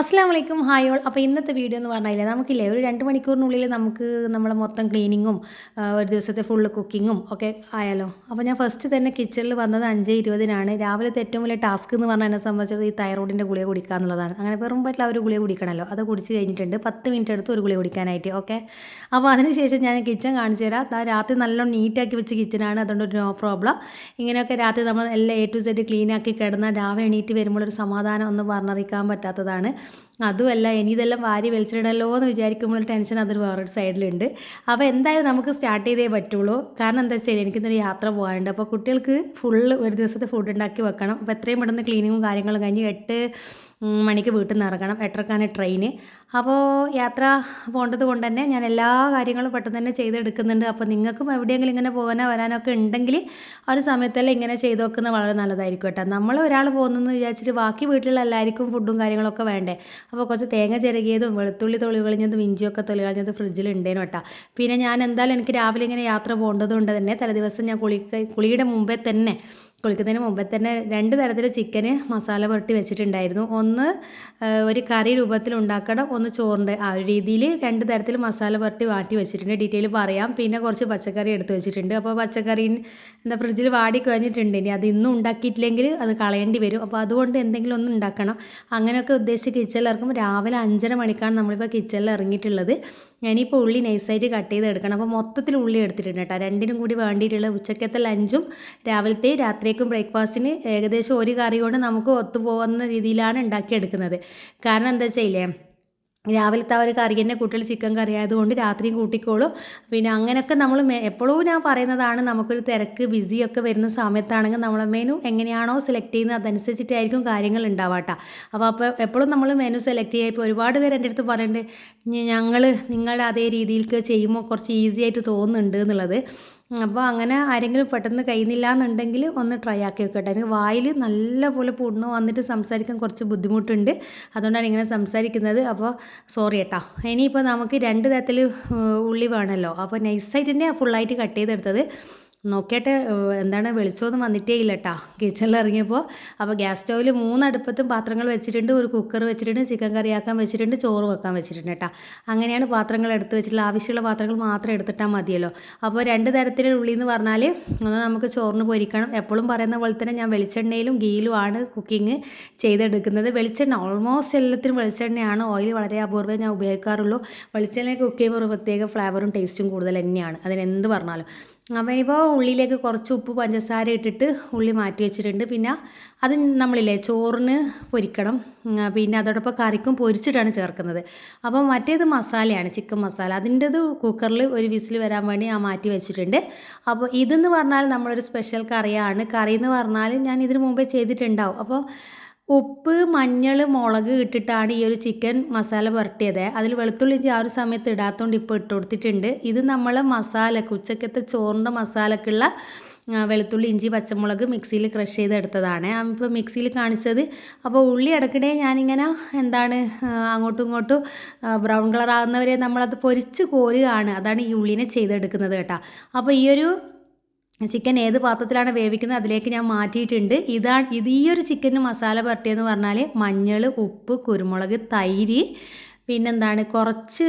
അസ്സാം വലൈക്കും hi all. അപ്പോൾ ഇന്നത്തെ വീഡിയോ എന്ന് പറഞ്ഞാൽ നമുക്കില്ലേ ഒരു രണ്ട് മണിക്കൂറിനുള്ളിൽ നമുക്ക് നമ്മൾ മൊത്തം ക്ലീനിങ്ങും ഒരു ദിവസത്തെ ഫുള്ള് കുക്കിങ്ങും ഒക്കെ ആയാലോ? അപ്പോൾ ഞാൻ ഫസ്റ്റ് തന്നെ കിച്ചണിൽ വന്നത് അഞ്ച് ഇരുപതിനാണ്. രാവിലത്തെ ഏറ്റവും വലിയ ടാസ്ക് എന്ന് പറഞ്ഞാൽ എന്നെ സംബന്ധിച്ചത് ഈ തൈറോയിഡിന്റെ ഗുളിക കുടിക്കുക എന്നുള്ളതാണ്. അങ്ങനെ വെറും പറ്റില്ല ഒരു ഗുളിക കുടിക്കണമല്ലോ അത് കുടിച്ച് കഴിഞ്ഞിട്ടുണ്ട്. പത്ത് മിനിറ്റ് എടുത്ത് ഒരു ഗുളിക കുടിക്കാനായിട്ട് ഓക്കെ? അപ്പോൾ അതിനുശേഷം ഞാൻ കിച്ചൺ കാണിച്ചു തരാം. രാത്രി നല്ലോണം നീറ്റാക്കി വെച്ച് കിച്ചനാണ്. അതുകൊണ്ട് ഒരു നോ പ്രോബ്ലം. ഇങ്ങനെയൊക്കെ രാത്രി നമ്മൾ എല്ലാം എ ടു സെറ്റ് ക്ലീനാക്കി കിടന്നാൽ രാവിലെ എണീറ്റ് വരുമ്പോൾ ഒരു സമാധാനം ഒന്ന് പറഞ്ഞറിയിക്കാൻ പറ്റാത്തതാണ്. അതുമല്ല ഇനി ഇതെല്ലാം വാരി വലിച്ചിടണല്ലോ എന്ന് വിചാരിക്കുമ്പോൾ ടെൻഷൻ അതൊരു വേറൊരു സൈഡിലുണ്ട് അപ്പോൾ എന്തായാലും നമുക്ക് സ്റ്റാർട്ട് ചെയ്തേ പറ്റുള്ളൂ. കാരണം എന്താ വെച്ചാൽ എനിക്കിന്നൊരു യാത്ര പോകാനുണ്ട് അപ്പോൾ കുട്ടികൾക്ക് ഫുള്ള് ഒരു ദിവസത്തെ ഫുഡ് ഉണ്ടാക്കി വെക്കണം. അപ്പോൾ എത്രയും പെട്ടെന്ന് ക്ലീനിങ്ങും കാര്യങ്ങളും കഴിഞ്ഞ് എട്ട് മണിക്ക് വീട്ടിൽ നിന്ന് ഇറങ്ങണം. എട്ടരക്കാണ് ട്രെയിന്. അപ്പോൾ യാത്ര പോകേണ്ടത് കൊണ്ട് തന്നെ ഞാൻ എല്ലാ കാര്യങ്ങളും പെട്ടെന്ന് തന്നെ ചെയ്തെടുക്കുന്നുണ്ട്. അപ്പോൾ നിങ്ങൾക്കും എവിടെയെങ്കിലും ഇങ്ങനെ പോകാനോ വരാനോ ഒക്കെ ഉണ്ടെങ്കിൽ ആ ഒരു സമയത്തെല്ലാം ഇങ്ങനെ ചെയ്ത് വെക്കുന്നത് വളരെ നല്ലതായിരിക്കും കേട്ടോ. നമ്മൾ ഒരാൾ പോകുന്നതെന്ന് വിചാരിച്ചിട്ട് ബാക്കി വീട്ടിലുള്ള എല്ലാവർക്കും ഫുഡും കാര്യങ്ങളൊക്കെ വേണ്ടേ? അപ്പോൾ കുറച്ച് തേങ്ങ ചിരകിയതും വെളുത്തുള്ളി തൊളി കളഞ്ഞതും ഇഞ്ചിയൊക്കെ തൊളി കളഞ്ഞത് ഫ്രിഡ്ജിൽ ഉണ്ടേനു കേട്ടോ. പിന്നെ ഞാൻ എന്തായാലും എനിക്ക് രാവിലെ ഇങ്ങനെ യാത്ര പോകേണ്ടത് കൊണ്ട് തന്നെ തലേദിവസം ഞാൻ കുളി കുളിയുടെ മുമ്പേ തന്നെ കുളിക്കുന്നതിന് മുമ്പ് തന്നെ രണ്ട് തരത്തിൽ ചിക്കന് മസാല പുരട്ടി വെച്ചിട്ടുണ്ടായിരുന്നു. ഒന്ന് ഒരു കറി രൂപത്തിൽ ഉണ്ടാക്കണം ഒന്ന് ചോറിന്റെ. ആ ഒരു രീതിയിൽ രണ്ട് തരത്തിൽ മസാല പുരട്ടി വാട്ടി വെച്ചിട്ടുണ്ട്. ഡീറ്റെയിൽ പറയാം. പിന്നെ കുറച്ച് പച്ചക്കറി എടുത്ത് വെച്ചിട്ടുണ്ട്. അപ്പോൾ പച്ചക്കറി എന്താ ഫ്രിഡ്ജിൽ വാടി കഴിഞ്ഞിട്ടുണ്ട്. ഇനി അത് ഇന്നും ഉണ്ടാക്കിയിട്ടില്ലെങ്കിൽ അത് കളയേണ്ടി വരും. അപ്പോൾ അതുകൊണ്ട് എന്തെങ്കിലും ഒന്ന് ഉണ്ടാക്കണം. അങ്ങനെയൊക്കെ ഉദ്ദേശിച്ച് കിച്ചണിൽ ഇറക്കുമ്പോൾ രാവിലെ അഞ്ചര മണിക്കാണ് നമ്മളിപ്പോൾ കിച്ചണിൽ ഇറങ്ങിയിട്ടുള്ളത്. ഇനിയിപ്പോൾ ഉള്ളി നൈസായിട്ട് കട്ട് ചെയ്ത് എടുക്കണം അപ്പോൾ മൊത്തത്തിൽ ഉള്ളി എടുത്തിട്ടുണ്ട് കേട്ടോ. രണ്ടിനും കൂടി വേണ്ടിയിട്ടുള്ള ഉച്ചക്കത്തെ ലഞ്ചും രാവിലത്തെ രാത്രിയേക്കും ബ്രേക്ക്ഫാസ്റ്റിന് ഏകദേശം ഒരു കറി കൊണ്ട് നമുക്ക് ഒത്തുപോകുന്ന രീതിയിലാണ് ഉണ്ടാക്കിയെടുക്കുന്നത്. കാരണം എന്താ വെച്ചാൽ രാവിലത്തെ ഒരു കറി തന്നെ കുട്ടികൾ ചിക്കൻ കറി ആയതുകൊണ്ട് രാത്രിയും കൂട്ടിക്കോളും. പിന്നെ അങ്ങനെയൊക്കെ നമ്മൾ എപ്പോഴും ഞാൻ പറയുന്നതാണ് നമുക്കൊരു തിരക്ക് ബിസിയൊക്കെ വരുന്ന സമയത്താണെങ്കിൽ നമ്മളെ മെനു എങ്ങനെയാണോ സെലക്ട് ചെയ്യുന്നത് അതനുസരിച്ചിട്ടായിരിക്കും കാര്യങ്ങൾ ഉണ്ടാവാട്ടോ. അപ്പോൾ അപ്പോൾ എപ്പോഴും നമ്മൾ മെനു സെലക്ട് ചെയ്യുക ഇപ്പോൾ ഒരുപാട് പേര് എന്റെ അടുത്ത് പറയുന്നുണ്ട് ഞങ്ങൾ നിങ്ങളുടെ അതേ രീതിയിലേക്ക് ചെയ്യുമ്പോൾ കുറച്ച് ഈസി ആയിട്ട് തോന്നുന്നുണ്ട് എന്നുള്ളത്. അപ്പോൾ അങ്ങനെ ആരെങ്കിലും പെട്ടെന്ന് കഴിയുന്നില്ല എന്നുണ്ടെങ്കിൽ ഒന്ന് ട്രൈ ആക്കി വെക്കട്ടെ എനിക്ക് വായിൽ നല്ലപോലെ പുണ്ണ് വന്നിട്ട് സംസാരിക്കാൻ കുറച്ച് ബുദ്ധിമുട്ടുണ്ട്. അതുകൊണ്ടാണ് ഇങ്ങനെ സംസാരിക്കുന്നത്. അപ്പോൾ സോറി കേട്ടോ ഇനിയിപ്പോൾ നമുക്ക് രണ്ട് തരത്തിൽ ഉള്ളി വേണമല്ലോ അപ്പോൾ നൈസായിട്ട് തന്നെ ഫുള്ളായിട്ട് കട്ട് ചെയ്തെടുത്തത്. നോക്കിയിട്ട് എന്താണ് വെളിച്ചമൊന്നും വന്നിട്ടേ ഇല്ല കേട്ടോ കിച്ചണിൽ ഇറങ്ങിയപ്പോൾ അപ്പോൾ ഗ്യാസ് സ്റ്റൗവിൽ മൂന്നടുപ്പത്തും പാത്രങ്ങൾ വെച്ചിട്ടുണ്ട് ഒരു കുക്കർ വെച്ചിട്ടുണ്ട് ചിക്കൻ കറി ആക്കാൻ വെച്ചിട്ടുണ്ട് ചോറ് വെക്കാൻ വെച്ചിട്ടുണ്ട് കേട്ടോ അങ്ങനെയാണ് പാത്രങ്ങൾ എടുത്ത് വെച്ചിട്ടുള്ള ആവശ്യമുള്ള പാത്രങ്ങൾ മാത്രം എടുത്തിട്ടാൽ മതിയല്ലോ. അപ്പോൾ രണ്ട് തരത്തിലുള്ള ഉള്ളി എന്ന് പറഞ്ഞാൽ ഒന്ന് നമുക്ക് ചോറിന് പൊരിക്കണം. എപ്പോഴും പറയുന്ന പോലെ തന്നെ ഞാൻ വെളിച്ചെണ്ണയിലും ആണ് കുക്കിംഗ് ചെയ്തെടുക്കുന്നത്. വെളിച്ചെണ്ണ ഓൾമോസ്റ്റ് എല്ലാത്തിനും വെളിച്ചെണ്ണയാണ്. ഓയിൽ വളരെ അപൂർവം ഞാൻ ഉപയോഗിക്കാറുള്ളൂ. വെളിച്ചെണ്ണ കുക്ക് ചെയ്യുമ്പോൾ ഒരു പ്രത്യേക ഫ്ലേവറും ടേസ്റ്റും കൂടുതൽ തന്നെയാണ്. അതിനെന്ത് പറഞ്ഞാലും. അപ്പോൾ ഉള്ളിയിലേക്ക് കുറച്ച് ഉപ്പ് പഞ്ചസാര ഇട്ടിട്ട് ഉള്ളി മാറ്റി വെച്ചിട്ടുണ്ട്. പിന്നെ അത് നമ്മളില്ലേ ചോറിന് പൊരിക്കണം. പിന്നെ അതോടൊപ്പം കറിക്കും പൊരിച്ചിട്ടാണ് ചേർക്കുന്നത്. അപ്പോൾ മറ്റേത് മസാലയാണ് ചിക്കൻ മസാല. അതിന്റെത് കുക്കറിൽ ഒരു വിസിൽ വരാൻ വേണ്ടി ഞാൻ മാറ്റി വെച്ചിട്ടുണ്ട്. അപ്പോൾ ഇതെന്ന് പറഞ്ഞാൽ നമ്മളൊരു സ്പെഷ്യൽ കറിയാണ്. കറി എന്ന് പറഞ്ഞാൽ ഞാൻ ഇതിന് മുമ്പേ ചെയ്തിട്ടുണ്ടാവും. അപ്പോൾ ഉപ്പ് മഞ്ഞൾ മുളക് ഇട്ടിട്ടാണ് ഈ ഒരു ചിക്കൻ മസാല പുരട്ടിയത് അതിൽ വെളുത്തുള്ളി ആ ഒരു സമയത്ത് ഇടാത്തതുകൊണ്ട് ഇപ്പോൾ ഇട്ട് കൊടുത്തിട്ടുണ്ട്. ഇത് നമ്മൾ മസാലക്ക് ഉച്ചക്കത്തെ ചോറിന്റെ മസാലക്കുള്ള വെളുത്തുള്ളി ഇഞ്ചി പച്ചമുളക് മിക്സിയിൽ ക്രഷ് ചെയ്തെടുത്തതാണ്. ഇപ്പോൾ മിക്സിയിൽ കാണിച്ചത്. അപ്പോൾ ഉള്ളി ഇടയ്ക്കിടെ ഞാനിങ്ങനെ എന്താണ് അങ്ങോട്ടും ഇങ്ങോട്ടും ബ്രൗൺ കളർ ആകുന്നവരെ നമ്മളത് പൊരിച്ച് കോരുകയാണ്. അതാണ് ഈ ഉള്ളിനെ ചെയ്തെടുക്കുന്നത് കേട്ടോ. അപ്പോൾ ഈ ഒരു ചിക്കൻ ഏത് പാത്രത്തിലാണ് വേവിക്കുന്നത് അതിലേക്ക് ഞാൻ മാറ്റിയിട്ടുണ്ട്. ഇതാണ് ഇത് ഈ ഒരു ചിക്കന് മസാല പുരട്ടിയെന്ന് പറഞ്ഞാൽ മഞ്ഞൾ ഉപ്പ് കുരുമുളക് തൈര് പിന്നെന്താണ് കുറച്ച്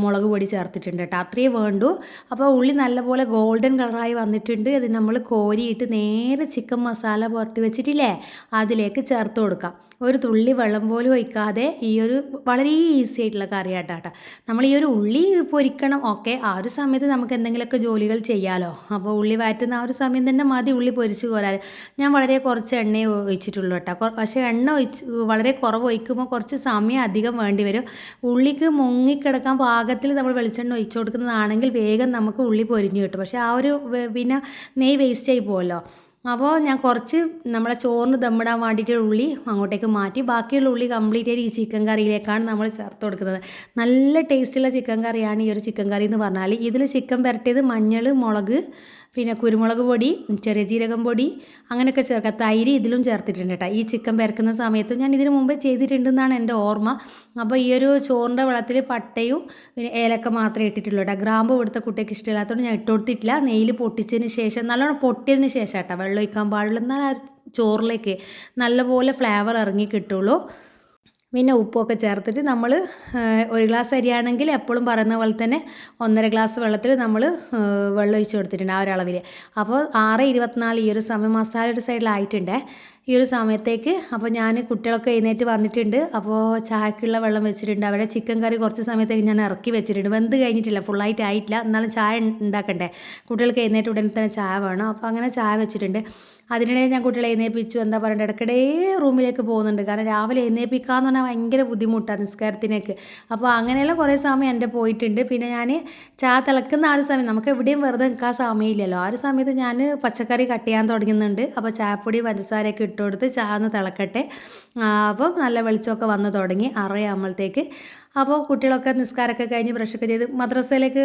മുളക് പൊടി ചേർത്തിട്ടുണ്ട് കേട്ടോ. അത്രയേ വേണ്ടൂ. അപ്പോൾ ഉള്ളി നല്ലപോലെ ഗോൾഡൻ കളറായി വന്നിട്ടുണ്ട്. അത് നമ്മൾ കോരിയിട്ട് നേരെ ചിക്കൻ മസാല പുരട്ടി വെച്ചിട്ടില്ലേ? അതിലേക്ക് ചേർത്ത് കൊടുക്കാം. ഒരു തുള്ളി വെള്ളം പോലും ഒഴിക്കാതെ ഈ ഒരു വളരെ ഈസി ആയിട്ടുള്ള കറിയാട്ടോ കേട്ടോ നമ്മൾ ഈ ഒരു ഉള്ളി പൊരിക്കണം. ഓക്കെ ആ ഒരു സമയത്ത് നമുക്ക് എന്തെങ്കിലുമൊക്കെ ജോലികൾ ചെയ്യാമല്ലോ അപ്പോൾ ഉള്ളി വാറ്റുന്ന ആ ഒരു സമയം തന്നെ മതി ഉള്ളി പൊരിച്ച് കോരാൻ. ഞാൻ വളരെ കുറച്ച് എണ്ണയെ ഒഴിച്ചിട്ടുള്ളൂ കേട്ടോ പക്ഷേ എണ്ണ ഒഴിച്ച് വളരെ കുറവ് ഒഴിക്കുമ്പോൾ കുറച്ച് സമയം അധികം വേണ്ടി വരും. ഉള്ളിക്ക് മുങ്ങിക്കിടക്കാൻ പാകത്തിൽ നമ്മൾ വെളിച്ചെണ്ണ ഒഴിച്ചു കൊടുക്കുന്നതാണെങ്കിൽ വേഗം നമുക്ക് ഉള്ളി പൊരിഞ്ഞ് കിട്ടും. പക്ഷേ ആ ഒരു പിന്നെ നെയ് വേസ്റ്റ് ആയി പോകുമല്ലോ അപ്പോൾ ഞാൻ കുറച്ച് നമ്മളെ ചോറിന് ദമ്മിടാൻ വേണ്ടിയിട്ട് ഉള്ളി അങ്ങോട്ടേക്ക് മാറ്റി. ബാക്കിയുള്ള ഉള്ളി കംപ്ലീറ്റ് ആയിട്ട് ഈ ചിക്കൻ കറിയിലേക്കാണ് നമ്മൾ ചേർത്ത് കൊടുക്കുന്നത്. നല്ല ടേസ്റ്റുള്ള ചിക്കൻ കറിയാണ് ഈ ഒരു ചിക്കൻ കറി എന്ന് പറഞ്ഞാൽ ഇതിൽ ചിക്കൻ പുരട്ടിയത് മഞ്ഞൾ മുളക് പിന്നെ കുരുമുളക് പൊടി ചെറിയ ജീരകം പൊടി അങ്ങനെയൊക്കെ ചേർക്കുക. തൈര് ഇതിലും ചേർത്തിട്ടുണ്ട് കേട്ടോ. ഈ ചിക്കൻ പെരക്കുന്ന സമയത്ത് ഞാൻ ഇതിന് മുമ്പേ ചെയ്തിട്ടുണ്ടെന്നാണ് എന്റെ ഓർമ്മ. അപ്പോൾ ഈ ഒരു ചോറിന്റെ വെള്ളത്തിൽ പട്ടയും പിന്നെ ഏലക്ക മാത്രമേ ഇട്ടിട്ടുള്ളൂ കേട്ടോ. ഗ്രാമ്പ് ഇവിടുത്തെ കുട്ടിക്ക് ഇഷ്ടമില്ലാത്തതുകൊണ്ട് ഞാൻ ഇട്ട് കൊടുത്തിട്ടില്ല. നെയ്യിൽ പൊട്ടിച്ചതിന് ശേഷം നല്ലോണം പൊട്ടിയതിന് ശേഷം കേട്ടോ വെള്ളം ഒഴിക്കാൻ പാടുള്ളൂ എന്നാൽ ആ ചോറിലേക്ക് നല്ലപോലെ ഫ്ലേവർ ഇറങ്ങി കിട്ടുള്ളൂ. പിന്നെ ഉപ്പൊക്കെ ചേർത്തിട്ട് നമ്മൾ ഒരു ഗ്ലാസ് അരിയാണെങ്കിൽ എപ്പോഴും പറയുന്ന പോലെ തന്നെ ഒന്നര ഗ്ലാസ് വെള്ളത്തിൽ നമ്മൾ വെള്ളം ഒഴിച്ച് കൊടുത്തിട്ടുണ്ട് ആ ഒരളവിൽ അപ്പോൾ ആറ് ഇരുപത്തിനാല് ഈ ഒരു സമയം മസാല ഒരു സൈഡിലായിട്ടുണ്ട് ഈ ഒരു സമയത്തേക്ക് അപ്പോൾ ഞാൻ കുട്ടികളൊക്കെ എഴുന്നേറ്റ് വന്നിട്ടുണ്ട്. അപ്പോൾ ചായക്കുള്ള വെള്ളം വെച്ചിട്ടുണ്ട്. അവിടെ ചിക്കൻ കറി കുറച്ച് സമയത്തേക്ക് ഞാൻ ഇറക്കി വെച്ചിട്ടുണ്ട്. വെന്ത് കഴിഞ്ഞിട്ടില്ല. ഫുള്ളായിട്ട് ആയിട്ടില്ല. എന്നാലും ചായ ഉണ്ടാക്കണ്ടേ കുട്ടികൾക്ക് എഴുന്നേറ്റ് ഉടനെ തന്നെ ചായ വേണം. അപ്പോൾ അങ്ങനെ ചായ വെച്ചിട്ടുണ്ട്. അതിനിടെ ഞാൻ കുട്ടികളെ എഴുന്നേൽപ്പിച്ചു എന്താ പറയുക ഇടയ്ക്കിടെ റൂമിലേക്ക് പോകുന്നുണ്ട്. കാരണം രാവിലെ എഴുന്നേൽപ്പിക്കാന്ന് പറഞ്ഞാൽ ഭയങ്കര ബുദ്ധിമുട്ടാണ് നിസ്കാരത്തിനൊക്കെ. അപ്പോൾ അങ്ങനെയുള്ള കുറേ സമയം എന്റെ പോയിട്ടുണ്ട്. പിന്നെ ഞാൻ ചാ തിളക്കുന്ന ആ ഒരു സമയം നമുക്ക് എവിടെയും വെറുതെ നിൽക്കാൻ സമയമില്ലല്ലോ. ആ ഒരു സമയത്ത് ഞാൻ പച്ചക്കറി കട്ട് ചെയ്യാൻ തുടങ്ങുന്നുണ്ട്. അപ്പോൾ ചായപ്പൊടി പഞ്ചസാരയൊക്കെ ഇട്ട് കൊടുത്ത് ചാന്ന് തിളക്കട്ടെ. അപ്പം നല്ല വെളിച്ചമൊക്കെ വന്ന് തുടങ്ങി. അറിയാകുമ്പോഴത്തേക്ക് അപ്പോൾ കുട്ടികളൊക്കെ നിസ്കാരമൊക്കെ കഴിഞ്ഞ് ബ്രഷൊക്കെ ചെയ്ത് മദ്രസയിലേക്ക്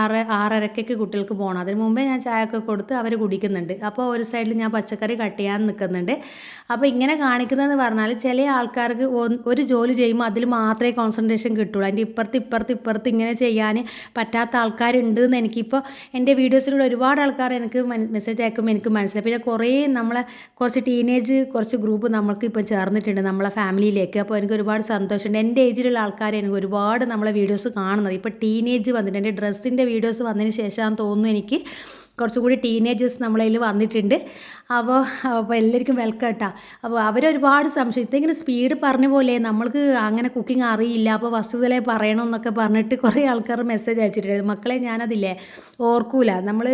ആറ് ആറരക്കൊക്കെ കുട്ടികൾക്ക് പോകണം അതിന് മുമ്പേ ഞാൻ ചായയൊക്കെ കൊടുത്ത് അവർ കുടിക്കുന്നുണ്ട്. അപ്പോൾ ഒരു സൈഡിൽ ഞാൻ പച്ചക്കറി കട്ട് ചെയ്യാൻ നിൽക്കുന്നുണ്ട്. അപ്പോൾ ഇങ്ങനെ കാണിക്കുന്നതെന്ന് പറഞ്ഞാൽ ചില ആൾക്കാർക്ക് ഒരു ജോലി ചെയ്യുമ്പോൾ അതിൽ മാത്രമേ കോൺസെൻട്രേഷൻ കിട്ടുള്ളൂ. അതിന്റെ ഇപ്പുറത്ത് ഇപ്പുറത്ത് ഇപ്പുറത്ത് ഇങ്ങനെ ചെയ്യാൻ പറ്റാത്ത ആൾക്കാരുണ്ട് എന്ന് എനിക്കിപ്പോൾ എന്റെ വീഡിയോസിലൂടെ ഒരുപാട് ആൾക്കാർ എനിക്ക് മെസ്സേജ് അയക്കുമ്പോൾ എനിക്ക് മനസ്സിലായി. പിന്നെ കുറേ നമ്മളെ കുറച്ച് ടീനേജ് കുറച്ച് ഗ്രൂപ്പ് നമ്മൾക്ക് ഇപ്പോൾ ചേർന്നിട്ടുണ്ട് നമ്മളെ ഫാമിലിയിലേക്ക് അപ്പോൾ എനിക്ക് ഒരുപാട് സന്തോഷമുണ്ട്. എന്റെ ഏജിലുള്ള ആൾക്കാർ എനിക്ക് ഒരുപാട് നമ്മളെ വീഡിയോസ് കാണുന്നത്. ഇപ്പോൾ ടീനേജ് വന്നിട്ടുണ്ട് എന്റെ ഡ്രസ്സിന്റെ വീഡിയോസ് വന്നതിന് ശേഷമാണെന്ന് തോന്നുന്നു എനിക്ക്. കുറച്ചുകൂടി ടീനേജേഴ്സ് നമ്മളതിൽ വന്നിട്ടുണ്ട്. അപ്പോൾ അപ്പോൾ എല്ലാവർക്കും വെൽക്കം കേട്ടോ. അപ്പോൾ അവരൊരുപാട് സംശയം. ഇതെങ്ങനെ സ്പീഡ് പറഞ്ഞ പോലെ നമ്മൾക്ക് അങ്ങനെ കുക്കിംഗ് അറിയില്ല. അപ്പോൾ വസ്തുതലേ പറയണമെന്നൊക്കെ പറഞ്ഞിട്ട് കുറേ ആൾക്കാർ മെസ്സേജ് അയച്ചിട്ടുണ്ട്. മക്കളെ ഞാനതില്ലേ? ഓർക്കൂല. നമ്മൾ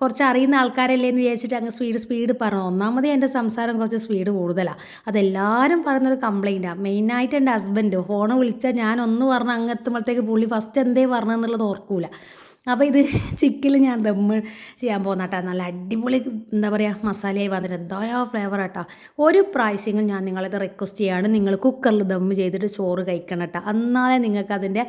കുറച്ച് അറിയുന്ന ആൾക്കാരല്ലേ എന്ന് വിചാരിച്ചിട്ട് അങ്ങ് സ്പീഡ് സ്പീഡ് പറഞ്ഞു. ഒന്നാമത് എന്റെ സംസാരം കുറച്ച് സ്പീഡ് കൂടുതലാണ് അതെല്ലാവരും പറയുന്നൊരു കംപ്ലയിന്റാണ് മെയിനായിട്ട് എന്റെ ഹസ്ബൻഡ് ഫോണ് വിളിച്ചാൽ ഞാൻ ഒന്ന് അങ്ങ് എത്തുമ്പോഴത്തേക്ക് പുള്ളി ഫസ്റ്റ് എന്തേ പറഞ്ഞെന്നുള്ളത് ഓർക്കൂല. അപ്പോൾ ഇത് ചിക്കിൽ ഞാൻ ദമ്മ് ചെയ്യാൻ പോകുന്ന കേട്ടോ നല്ല അടിപൊളി എന്താ പറയുക മസാലയായി വന്നിട്ട് എന്തോരോ ഫ്ലേവർ കേട്ടോ ഒരു പ്രാവശ്യങ്ങൾ ഞാൻ നിങ്ങളിത് റിക്വസ്റ്റ് ചെയ്യാണ്. നിങ്ങൾ കുക്കറിൽ ദമ്മ് ചെയ്തിട്ട് ചോറ് കഴിക്കണം കേട്ടോ എന്നാലേ നിങ്ങൾക്ക് അതിന്റെ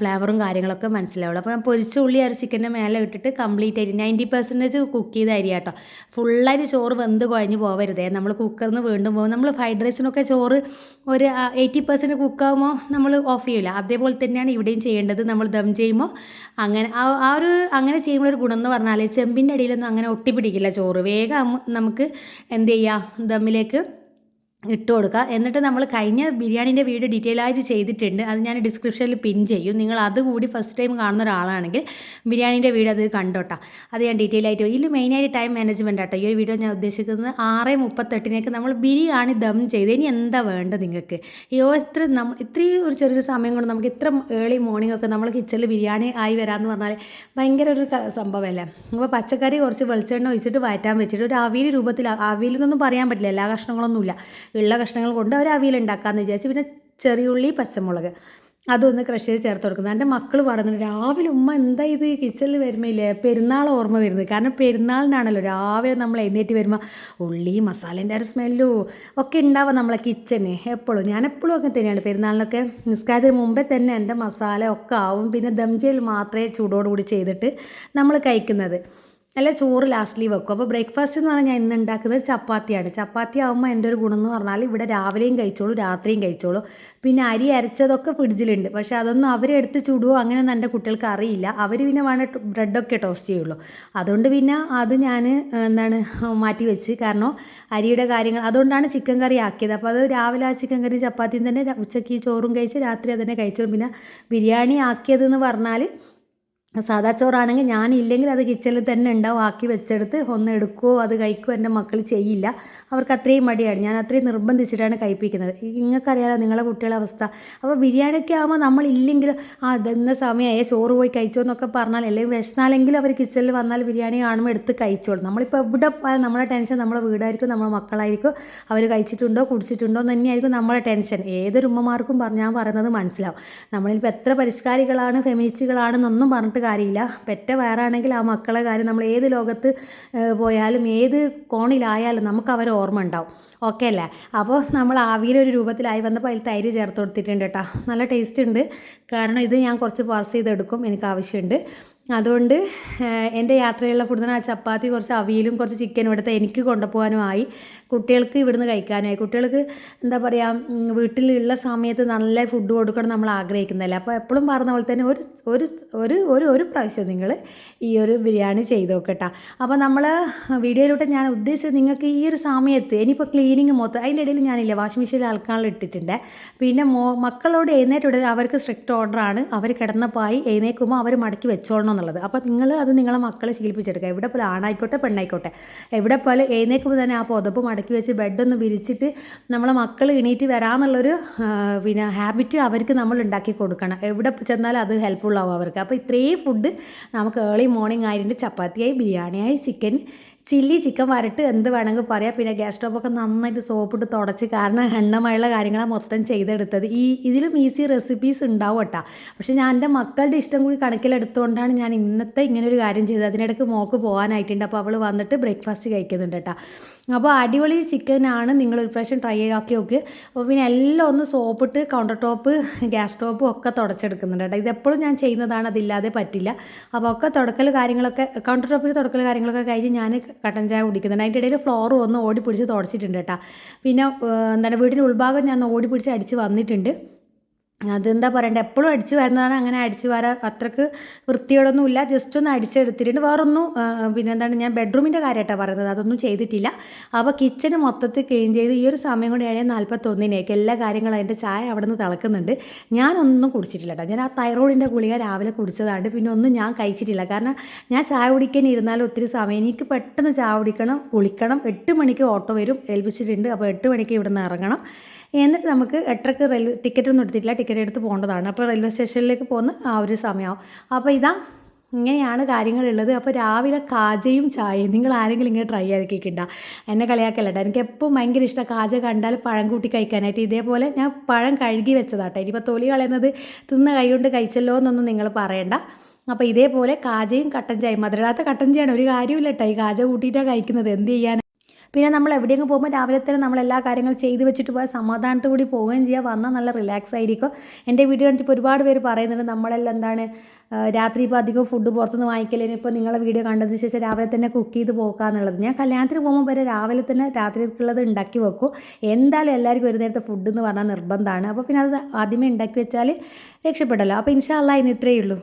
ഫ്ലേവറും കാര്യങ്ങളൊക്കെ മനസ്സിലാവുള്ളൂ. അപ്പോൾ ഞാൻ പൊരിച്ച ഉള്ളി അരി ചിക്കന്റെ മേലെ ഇട്ടിട്ട് കംപ്ലീറ്റ് ആയിട്ട് നയന്റി പെർസെന്റേജ് കുക്ക് ചെയ്ത അരി കേട്ടോ ഫുള്ളായിട്ട് ചോറ് വെന്ത് കുഴഞ്ഞ് പോവരുതേ. നമ്മൾ കുക്കറിൽ നിന്ന് വീണ്ടും പോകും. നമ്മൾ ഫ്രൈഡ് റൈസിനൊക്കെ ചോറ് ഒരു എയ്റ്റി പെർസെന്റ് കുക്കാകുമ്പോൾ നമ്മൾ ഓഫ് ചെയ്യില്ല അതേപോലെ തന്നെയാണ് ഇവിടെയും ചെയ്യേണ്ടത്. നമ്മൾ ദം ചെയ്യുമ്പോൾ അങ്ങനെ ആ ഒരു അങ്ങനെ ചെയ്യുമ്പോൾ ഒരു ഗുണം എന്ന് പറഞ്ഞാൽ ചെമ്പിന്റെ അടിയിലൊന്നും അങ്ങനെ ഒട്ടിപ്പിടിക്കില്ല ചോറ്. വേഗം നമുക്ക് എന്ത് ചെയ്യുക ദമ്മിലേക്ക് ഇട്ട് കൊടുക്കുക എന്നിട്ട് നമ്മൾ കഴിഞ്ഞ ബിരിയാണീന്റെ വീഡിയോ ഡീറ്റെയിൽ ആയിട്ട് ചെയ്തിട്ടുണ്ട്. അത് ഞാൻ ഡിസ്ക്രിപ്ഷനിൽ പിൻ ചെയ്യും. നിങ്ങൾ അതുകൂടി ഫസ്റ്റ് ടൈം കാണുന്ന ഒരാളാണെങ്കിൽ ബിരിയാണീന്റെ വീഡിയോ അത് കണ്ടോട്ടാ. അത് ഞാൻ ഡീറ്റെയിൽ ആയിട്ട് ഇതിൽ മെയിനായിട്ട് ടൈം മാനേജ്മെന്റ് ആട്ടോ. ഈ ഒരു വീഡിയോ ഞാൻ ഉദ്ദേശിക്കുന്നത് ആറ് മുപ്പത്തെട്ടിനേക്ക് നമ്മൾ ബിരിയാണി ദം ചെയ്ത്. ഇനി എന്താ വേണ്ടത് നിങ്ങൾക്ക്? അയ്യോ ഇത്ര നമ്മൾ ഇത്രയും ഒരു ചെറിയൊരു സമയം കൊണ്ട് നമുക്ക് ഇത്ര ഏർലി മോർണിംഗ് ഒക്കെ നമ്മൾ കിച്ചണിൽ ബിരിയാണി ആയി വരാമെന്ന് പറഞ്ഞാൽ ഭയങ്കര ഒരു സംഭവമല്ലേ അപ്പോൾ പച്ചക്കറി കുറച്ച് വെളിച്ചെണ്ണ ഒഴിച്ചിട്ട് വയറ്റാൻ വെച്ചിട്ട് ഒരു അവിയൽ രൂപത്തിൽ അവിയൽ പറയാൻ പറ്റില്ല. എല്ലാ കഷ്ണങ്ങളൊന്നുമില്ല. ഉള്ള കഷ്ണങ്ങൾ കൊണ്ട് അവർ അവിയൽ ഉണ്ടാക്കാമെന്ന് വിചാരിച്ച് പിന്നെ ചെറിയുള്ളി പച്ചമുളക്. അതൊന്ന് ക്രഷ് ചെയ്ത് ചേർത്ത് കൊടുക്കുന്നത് എന്റെ മക്കൾ പറയുന്നുണ്ട് രാവിലെ ഉമ്മ എന്താ ഇത് കിച്ചണിൽ വരുമ്പോയില്ലേ? പെരുന്നാൾ ഓർമ്മ വരുന്നത്. കാരണം പെരുന്നാളിനാണല്ലോ രാവിലെ നമ്മൾ എഴുന്നേറ്റ് വരുമ്പോൾ ഉള്ളി മസാലേന്റെ ഒരു സ്മെല്ലോ ഒക്കെ ഉണ്ടാവുക നമ്മളെ കിച്ചന് എപ്പോഴും. ഞാൻ എപ്പോഴും ഒക്കെ തന്നെയാണ്. പെരുന്നാളിനൊക്കെ നിസ്കാരത്തിന് മുമ്പേ തന്നെ എന്റെ മസാല ഒക്കെ ആവും. പിന്നെ ദംജയിൽ മാത്രമേ ചൂടോടുകൂടി ചെയ്തിട്ട് നമ്മൾ കഴിക്കുന്നത്. അല്ല ചോറ് ലാസ്റ്റിൽ വെക്കും. അപ്പോൾ ബ്രേക്ക്ഫാസ്റ്റ് എന്ന് പറഞ്ഞാൽ ഞാൻ ഇന്ന് ഉണ്ടാക്കുന്നത് ചപ്പാത്തിയാണ്. ചപ്പാത്തി ആകുമ്പോൾ എന്റെ ഒരു ഗുണം എന്ന് പറഞ്ഞാൽ ഇവിടെ രാവിലെയും കഴിച്ചോളൂ രാത്രിയും കഴിച്ചോളൂ. പിന്നെ അരി അരച്ചതൊക്കെ ഫ്രിഡ്ജിലുണ്ട്. പക്ഷേ അതൊന്നും അവരെടുത്ത് ചുടുവോ അങ്ങനെയൊന്നും എന്റെ കുട്ടികൾക്ക് അറിയില്ല. അവർ പിന്നെ വേണ ബ്രെഡൊക്കെ ടോസ്റ്റ് ചെയ്യുള്ളൂ. അതുകൊണ്ട് പിന്നെ അത് ഞാൻ എന്താണ് മാറ്റി വെച്ച്. കാരണം അരിയുടെ കാര്യങ്ങൾ അതുകൊണ്ടാണ് ചിക്കൻ കറി ആക്കിയത്. അപ്പോൾ അത് രാവിലെ ആ ചിക്കൻ കറി ചപ്പാത്തിയും തന്നെ ഉച്ചയ്ക്ക് ചോറും കഴിച്ച് രാത്രി അതിനെ കഴിച്ചോളും. പിന്നെ ബിരിയാണി ആക്കിയതെന്ന് പറഞ്ഞാൽ സാദാ ചോറാണെങ്കിൽ ഞാനില്ലെങ്കിൽ അത് കിച്ചണിൽ തന്നെ ഉണ്ടാവും. ആക്കി വെച്ചെടുത്ത് ഒന്ന് എടുക്കുമോ അത് കഴിക്കുമോ എന്റെ മക്കൾ ചെയ്യില്ല. അവർക്ക് അത്രയും മടിയാണ്. ഞാൻ അത്രയും നിർബന്ധിച്ചിട്ടാണ് കഴിപ്പിക്കുന്നത്. നിങ്ങൾക്കറിയാലോ നിങ്ങളെ കുട്ടികളുടെ അവസ്ഥ. അപ്പോൾ ബിരിയാണിയൊക്കെ ആകുമ്പോൾ നമ്മളില്ലെങ്കിലും ആ ഇന്ന സമയമായി ചോറ് പോയി കഴിച്ചോ എന്നൊക്കെ പറഞ്ഞാൽ അല്ലെങ്കിൽ വിശന്നാലെങ്കിലും അവർ കിച്ചണിൽ വന്നാൽ ബിരിയാണി കാണുമ്പോൾ എടുത്ത് കഴിച്ചോളും. നമ്മളിപ്പോൾ എവിടെ പോയാൽ നമ്മുടെ ടെൻഷൻ നമ്മളെ വീടായിരിക്കും നമ്മളെ മക്കളായിരിക്കും. അവർ കഴിച്ചിട്ടുണ്ടോ കുടിച്ചിട്ടുണ്ടോ എന്ന് തന്നെയായിരിക്കും നമ്മുടെ ടെൻഷൻ. ഏതൊരു ഉമ്മമാർക്കും പറഞ്ഞാൽ പറയുന്നത് മനസ്സിലാവും. നമ്മളിപ്പോൾ എത്ര പരിഷ്കാരികളാണ് ഫെമിനിസ്റ്റുകളാണെന്നൊന്നും പറഞ്ഞിട്ട് കാര്യമില്ല. പെറ്റ വയറാണെങ്കിൽ ആ മക്കളെ കാര്യം നമ്മൾ ഏത് ലോകത്ത് പോയാലും ഏത് കോണിലായാലും നമുക്ക് അവർ ഓർമ്മ ഉണ്ടാവും. ഓക്കെ അല്ലേ? അപ്പോൾ നമ്മൾ ആവിയിലൊരു രൂപത്തിലായി വന്നപ്പോൾ അതിൽ തൈര് ചേർത്ത് കൊടുത്തിട്ടുണ്ട് കേട്ടോ. നല്ല ടേസ്റ്റ് ഉണ്ട്. കാരണം ഇത് ഞാൻ കുറച്ച് പാർസ് ചെയ്തെടുക്കും. എനിക്ക് ആവശ്യമുണ്ട്. അതുകൊണ്ട് എന്റെ യാത്രയിലുള്ള ഫുഡിന് ആ ചപ്പാത്തി കുറച്ച് അവിയലും കുറച്ച് ചിക്കനും എടുത്ത് എനിക്ക് കൊണ്ടുപോകാനുമായി. കുട്ടികൾക്ക് ഇവിടുന്ന് കഴിക്കാനായി കുട്ടികൾക്ക് എന്താ പറയുക വീട്ടിലുള്ള സമയത്ത് നല്ല ഫുഡ് കൊടുക്കണം നമ്മൾ ആഗ്രഹിക്കുന്നതല്ലേ. അപ്പോൾ എപ്പോഴും പറഞ്ഞ പോലെ തന്നെ ഒരു ഒരു ഒരു ഒരു ഒരു പ്രാവശ്യം നിങ്ങൾ ഈ ഒരു ബിരിയാണി ചെയ്ത് നോക്കട്ടോ. അപ്പോൾ നമ്മൾ വീഡിയോയിലൂടെ ഞാൻ ഉദ്ദേശിച്ചത് നിങ്ങൾക്ക് ഈ ഒരു സമയത്ത് ഇനിയിപ്പോൾ ക്ലീനിങ് മൊത്തം അതിന്റെ ഇടയിൽ ഞാനില്ല വാഷിംഗ് മെഷീനിൽ അലക്കാനുള്ള ഇട്ടിട്ടുണ്ട്. പിന്നെ മോ മക്കളോട് ഇവിടെ അവർക്ക് സ്ട്രിക്റ്റ് ഓർഡറാണ് അവർ കിടന്ന പായി എഴുന്നേക്കുമ്പോൾ അവർ മടക്കി വെച്ചോളണം എന്നുള്ളത്. അപ്പോൾ നിങ്ങൾ അത് നിങ്ങളെ മക്കളെ ശീലിപ്പിച്ചെടുക്കുക. എവിടെ പോലെ ആണായിക്കോട്ടെ പെണ്ണായിക്കോട്ടെ. എവിടെ പോലെ എഴുന്നേക്കുമ്പോൾ തന്നെ ആ പുതപ്പ് മടക്കി വെച്ച് ബെഡൊന്ന് വിരിച്ചിട്ട് നമ്മളെ മക്കൾ എണീറ്റ് വരാമെന്നുള്ളൊരു പിന്നെ ഹാബിറ്റ് അവർക്ക് നമ്മൾ ഉണ്ടാക്കി കൊടുക്കണം. എവിടെ ചെന്നാലും അത് ഹെൽപ്ഫുൾ ആവും അവർക്ക്. അപ്പോൾ ഇത്രയും ഫുഡ് നമുക്ക് ഏർലി മോർണിംഗ് ആയിട്ട് ചപ്പാത്തിയായി ബിരിയാണിയായി ചിക്കൻ ചില്ലി ചിക്കൻ വരട്ട് എന്ത് വേണമെങ്കിൽ പറയാം. പിന്നെ ഗ്യാസ് സ്റ്റോപ്പൊക്കെ നന്നായിട്ട് സോപ്പിട്ട് തുടച്ച് കാരണം എണ്ണമയുള്ള കാര്യങ്ങളാണ് മൊത്തം ചെയ്തെടുത്തത്. ഈ ഇതിലും ഈസി റെസിപ്പീസ് ഉണ്ടാവും കേട്ടോ. പക്ഷേ ഞാൻ എന്റെ മക്കളുടെ ഇഷ്ടം കൂടി കണക്കിലെടുത്തുകൊണ്ടാണ് ഞാൻ ഇന്നത്തെ ഇങ്ങനെ ഒരു കാര്യം ചെയ്തത്. അതിനിടയ്ക്ക് മോക്ക് പോകാനായിട്ടുണ്ട് അപ്പോൾ അവൾ വന്നിട്ട് ബ്രേക്ക്ഫാസ്റ്റ് കഴിക്കുന്നുണ്ട് കേട്ടോ. അപ്പോൾ അടിപൊളി ചിക്കനാണ് നിങ്ങൾ ഒരു പ്രാവശ്യം ട്രൈ ആക്കി നോക്ക്. അപ്പോൾ പിന്നെ എല്ലാം ഒന്ന് സോപ്പിട്ട് കൗണ്ടർ ടോപ്പ് ഗ്യാസ് ടോപ്പും ഒക്കെ തുടച്ചെടുക്കുന്നുണ്ട് കേട്ടോ. ഇതെപ്പോഴും ഞാൻ ചെയ്യുന്നതാണ് അതില്ലാതെ പറ്റില്ല. അപ്പോൾ ഒക്കെ തുടക്കൽ കാര്യങ്ങളൊക്കെ കൗണ്ടർ ടോപ്പിൽ തുടക്കൽ കാര്യങ്ങളൊക്കെ കഴിഞ്ഞ് ഞാൻ കട്ടൻ ചായ കുടിക്കുന്നുണ്ട്. അതിന്റെ ഇടയിൽ ഫ്ലോർ ഒന്ന് ഓടി പിടിച്ച് തുടച്ചിട്ടുണ്ട് കേട്ടോ. പിന്നെ എന്താണ് വീടിന്റെ ഉൾഭാഗം ഞാൻ ഓടി പിടിച്ച് അടിച്ച് വന്നിട്ടുണ്ട്. അതെന്താ പറയണ്ടേ? എപ്പോഴും അടിച്ചു വരുന്നതാണ്. അങ്ങനെ അടിച്ചു വരാൻ അത്രയ്ക്ക് വൃത്തിയോടൊന്നും ഇല്ല. ജസ്റ്റ് ഒന്ന് അടിച്ചെടുത്തിട്ടുണ്ട്. വേറൊന്നും പിന്നെ എന്താണ് ഞാൻ ബെഡ്റൂമിന്റെ കാര്യമായിട്ടാണ് പറയുന്നത്. അതൊന്നും ചെയ്തിട്ടില്ല. അപ്പോൾ കിച്ചന് മൊത്തത്തിൽ ക്ലീൻ ചെയ്ത് ഈ ഒരു സമയം കൊണ്ട് ഏഴ് നാൽപ്പത്തൊന്നിനേക്ക് എല്ലാ കാര്യങ്ങളും അതിന്റെ ചായ അവിടെ നിന്ന് തിളക്കുന്നുണ്ട്. ഞാനൊന്നും കുടിച്ചിട്ടില്ല കേട്ടോ. ഞാൻ ആ തൈറോയിഡിന്റെ ഗുളിക രാവിലെ കുടിച്ചതാണ്. പിന്നെ ഒന്നും ഞാൻ കഴിച്ചിട്ടില്ല. കാരണം ഞാൻ ചായ കുടിക്കാൻ ഇരുന്നാലും ഒത്തിരി സമയം. എനിക്ക് പെട്ടെന്ന് ചായ കുടിക്കണം കുളിക്കണം. എട്ട് മണിക്ക് ഓട്ടോ വരും. ഏൽപ്പിച്ചിട്ടുണ്ട്. അപ്പോൾ എട്ട് മണിക്ക് ഇവിടെ നിന്ന് ഇറങ്ങണം. എന്നിട്ട് നമുക്ക് എട്ടരക്ക് റെയിൽവേ ടിക്കറ്റ് ഒന്നും എടുത്തിട്ടില്ല. ടിക്കറ്റ് എടുത്ത് പോകേണ്ടതാണ്. അപ്പോൾ റെയിൽവേ സ്റ്റേഷനിലേക്ക് പോകുന്ന ആ ഒരു സമയമാവും. അപ്പോൾ ഇതാ ഇങ്ങനെയാണ് കാര്യങ്ങളുള്ളത്. അപ്പോൾ രാവിലെ കാജയും ചായയും നിങ്ങൾ ആരെങ്കിലും ഇങ്ങനെ ട്രൈ ചെയ്തിട്ടുണ്ടോ എന്നെ കളിയാക്കലട്ടോ എനിക്ക് എപ്പോഴും ഭയങ്കര ഇഷ്ടം കാജ കണ്ടാൽ പഴം കൂട്ടി കഴിക്കാനായിട്ട്. ഇതേപോലെ ഞാൻ പഴം കഴുകി വെച്ചതാട്ടോ. ഇനിയിപ്പോൾ തൊലി കളയുന്നത് തിന്ന കൈ കൊണ്ട് കഴിച്ചല്ലോ എന്നൊന്നും നിങ്ങൾ പറയണ്ട. അപ്പോൾ ഇതേപോലെ കാജയും കട്ടൻ ചായയും. മധുരടാത്ത കട്ടൻ ചായയാണ്. ഒരു കാര്യമില്ല കേട്ടോ ഈ കാജ കൂട്ടിയിട്ടാണ് കഴിക്കുന്നത്. എന്ത് ചെയ്യാൻ പിന്നെ നമ്മൾ എവിടെയെങ്കിലും പോകുമ്പോൾ രാവിലെ തന്നെ നമ്മൾ എല്ലാ കാര്യങ്ങളും ചെയ്ത് വെച്ചിട്ട് പോയാൽ സമാധാനത്തോടെ പോവുകയും ചെയ്യുക. വന്നാൽ നല്ല റിലാക്സ് ആയിരിക്കും. എന്റെ വീഡിയോ കണ്ടിട്ട് ഒരുപാട് പേര് പറയുന്നുണ്ട് നമ്മളെല്ലാം എന്താണ് രാത്രി ഇപ്പോൾ അധികം ഫുഡ് പുറത്തുനിന്ന് വാങ്ങിക്കലിന് ഇപ്പോൾ നിങ്ങളെ വീഡിയോ കണ്ടതിന് ശേഷം രാവിലെ തന്നെ കുക്ക് ചെയ്ത് പോക്കാന്നുള്ളത് ഞാൻ കല്യാണത്തിന് പോകുമ്പോൾ വരെ രാവിലെ തന്നെ രാത്രിക്കുള്ളത് ഉണ്ടാക്കി വെക്കും. എന്തായാലും എല്ലാവർക്കും ഒരു നേരത്തെ ഫുഡ് എന്ന് പറഞ്ഞാൽ നിർബന്ധമാണ്. അപ്പോൾ പിന്നെ അത് ആദ്യമേ ഉണ്ടാക്കി വെച്ചാൽ രക്ഷപ്പെടല്ലോ. അപ്പോൾ ഇൻഷാല്ല ഇന്ന് ഇത്രയേ ഉള്ളൂ.